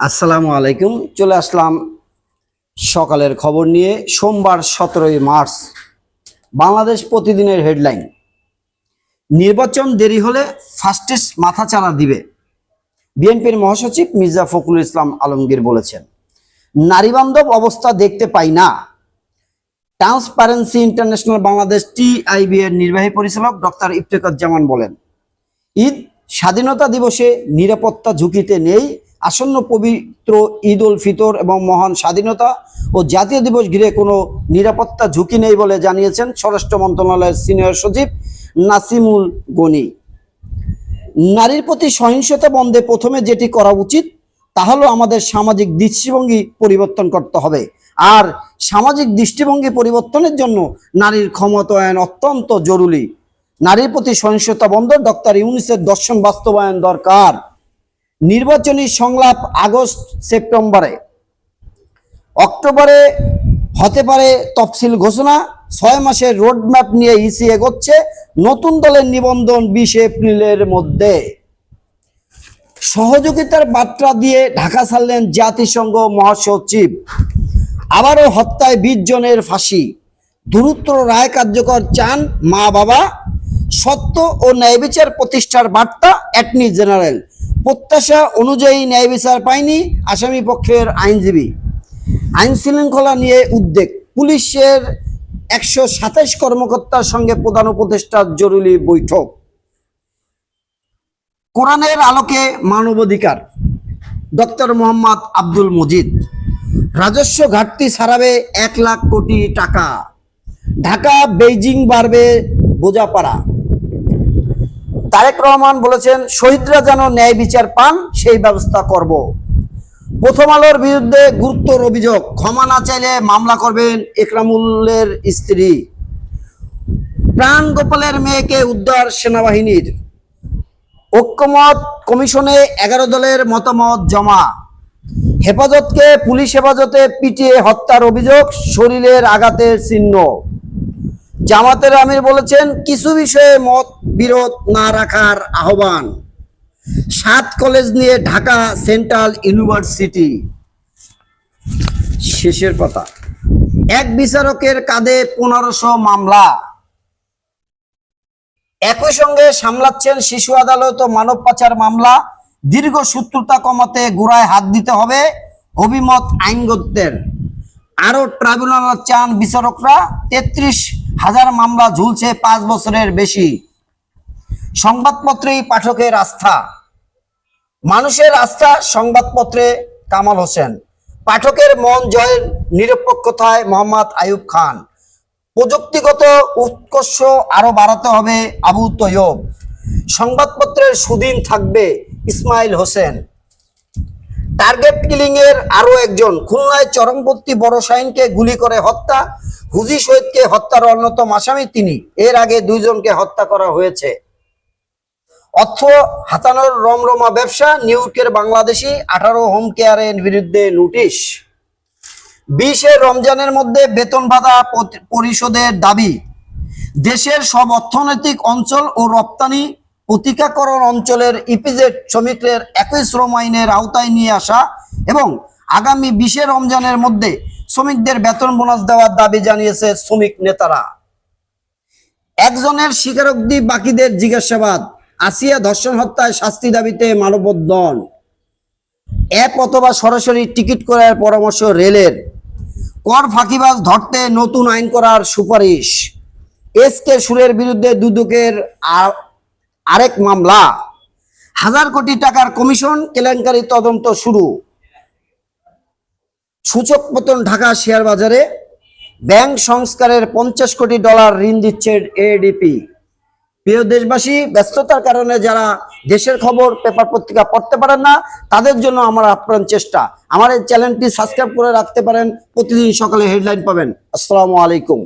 আসসালামু আলাইকুম। চলে আসলাম সকালের খবর নিয়ে। সোমবার সতেরোই মার্চ, বাংলাদেশ প্রতিদিনের হেডলাইন। নির্বাচন দেরি হলে ফাস্টেস্ট মাথাচাড়া দিবে। বিএনপির মহাসচিব মির্জা ফখরুল ইসলাম আলমগীর বলেছেন নারীবান্ধব অবস্থা দেখতে পাই না। ট্রান্সপারেন্সি ইন্টারন্যাশনাল বাংলাদেশ টিআইবি এর নির্বাহী পরিচালক ডক্টর ইফতেখার জামান বলেন, ঈদ স্বাধীনতা দিবসে নিরাপত্তা ঝুঁকিতে নেই আসন্ন পবিত্র ঈদ উল ফিতর এবং মহান স্বাধীনতা ও জাতীয় দিবস ঘিরে কোনো নিরাপত্তা ঝুঁকি নেই বলে জানিয়েছেন স্বরাষ্ট্র মন্ত্রণালয়ের সিনিয়র সচিব নাসিমুল গনি। নারীর প্রতি সহিংসতা বন্ধে প্রথমে যেটি করা উচিত, তা হলো আমাদের সামাজিক দৃষ্টিভঙ্গি পরিবর্তন করতে হবে। আর সামাজিক দৃষ্টিভঙ্গি পরিবর্তনের জন্য নারীর ক্ষমতায়ন অত্যন্ত জরুরি। নারীর প্রতি সহিংসতা বন্ধ ডক্টর ইউনিসের দর্শন বাস্তবায়ন দরকার। নির্বাচনী সংলাপ আগস্ট সেপ্টেম্বরে। অক্টোবরে হতে পারে তফসিল ঘোষণা, ছয় মাসের রোডম্যাপ নিয়ে ইসি এগোচ্ছে নতুন দলের নিবন্ধন বিশ এপ্রিলের মধ্যে। সহযোগিতার বার্তা দিয়ে ঢাকা ছাড়লেন জাতিসংঘ মহাসচিব। আবারও হত্যায় বিশ জনের ফাঁসি। দ্রুত রায় কার্যকর চান মা বাবা সত্য ও ন্যায় বিচার প্রতিষ্ঠার বার্তা অ্যাটর্নি জেনারেল প্রত্যাশা অনুযায়ী ন্যায় বিচার পায়নি আসামি পক্ষের আইনজীবী। আইন শৃঙ্খলা নিয়ে উদ্বেগ। পুলিশের একশো সাতাইশ কর্মকর্তার সঙ্গে প্রধান উপদেষ্টার জরুরি বৈঠক। কোরআনের আলোকে মানবাধিকার। ডক্টর মোহাম্মদ আব্দুল মজিদ। রাজস্ব ঘাটতি ছাড়াবে এক লাখ কোটি টাকা। ঢাকা, বেইজিং বাড়বে বোঝাপাড়া তারেক রহমান বলেছেন, শহীদরা যেন ন্যায় বিচার পান, সেই ব্যবস্থা করব। প্রথম আলোর বিরুদ্ধে গুরুত্বর অভিযোগ, ক্ষমা না চাইলে মামলা করবেন একরামুল্লের স্ত্রী। প্রাণ গোপালের মেয়েকে উদ্ধার সেনাবাহিনীর। ঐক্যমত কমিশনে এগারো দলের মতামত জমা। হেফাজতকে পুলিশ হেফাজতে পিটিয়ে হত্যার অভিযোগ, শরীরের আঘাতের চিহ্ন। জামাতের আমির বলেছেন, কিছু বিষয়ে মত বিরোধ না রাখার আহ্বান। সাত কলেজ নিয়ে ঢাকা সেন্ট্রাল ইউনিভার্সিটি। শেষের কথা, এক বিচারকের কাঁধে পনেরোশো মামলা। একই সঙ্গে সামলাচ্ছেন শিশু আদালত ও মানব পাচার মামলা। দীর্ঘ সূত্রতা কমাতে গোড়ায় হাত দিতে হবে অভিমত আইনগতদের। আরও ট্রাইব্যুনাল চান বিচারকরা, তেত্রিশ হাজার মামলা ঝুলছে পাঁচ বছরের বেশি। সংবাদপত্রেই পাঠকের আস্থা। মানুষের আস্থা সংবাদপত্রে কামাল হোসেন। পাঠকের মন জয়ের নিরপেক্ষতায় মোহাম্মদ আয়ুব খান। প্রযুক্তিগত উৎকর্ষ আরও বাড়াতে হবে আবু তৈয়ব। সংবাদপত্রের সুদিন থাকবে ইসমাইল হোসেন। টার্গেট কিলিং এর আরও একজন। খুলনায় চরমপন্থী বড় শাহিনকে গুলি করে হত্যা, হুজি শহীদকে হত্যার অন্যতম আসামি তিনি। এর আগে দুইজনকে হত্যা করা হয়েছে। অর্থ হাতানোর রমরমা ব্যবসা নিউইয়র্কের বাংলাদেশি আঠারো হোম কেয়ারের বিরুদ্ধে নোটিশ। বিশে রমজানের মধ্যে বেতন ভাতা পরিশোধের দাবি। দেশের সব অর্থনৈতিক অঞ্চল ও রপ্তানি প্রতিকাকরণ অঞ্চলের ইপিজেড শ্রমিকদের একই শ্রম আইনের আওতায় নিয়ে আসা এবং আগামী বিশে রমজানের মধ্যে শ্রমিকদের বেতন বোনাস দেওয়ার দাবি জানিয়েছে শ্রমিক নেতারা। একজনের স্বীকারোক্তি, বাকিদের জিজ্ঞাসাবাদ, আসিয়া ধর্ষণ হত্যায় শাস্তি দাবিতে মানববন্ধন। অ্যাপ অথবা সরাসরি টিকিট করার পরামর্শ রেলের। কর ফাঁকিবাজ ধরতে নতুন আইন করার সুপারিশ। এস কে সুরের বিরুদ্ধে দুদকের আরেক মামলা। হাজার কোটি টাকার কমিশন কেলেঙ্কারি তদন্ত শুরু। সূচক পতন ঢাকা শেয়ার বাজারে ব্যাংক সংস্কারের পঞ্চাশ কোটি ডলার ঋণ দিচ্ছে এডিপি। প্রিয় দেশবাসী, ব্যস্ততার কারণে যারা দেশের খবর, পেপার পত্রিকা পড়তে পারেন না, তাদের জন্য আমার আপ্রাণ চেষ্টা। আমার এই চ্যানেলটি সাবস্ক্রাইব করে রাখতে পারেন। প্রতিদিন সকালে হেডলাইন পাবেন। আসসালামু আলাইকুম।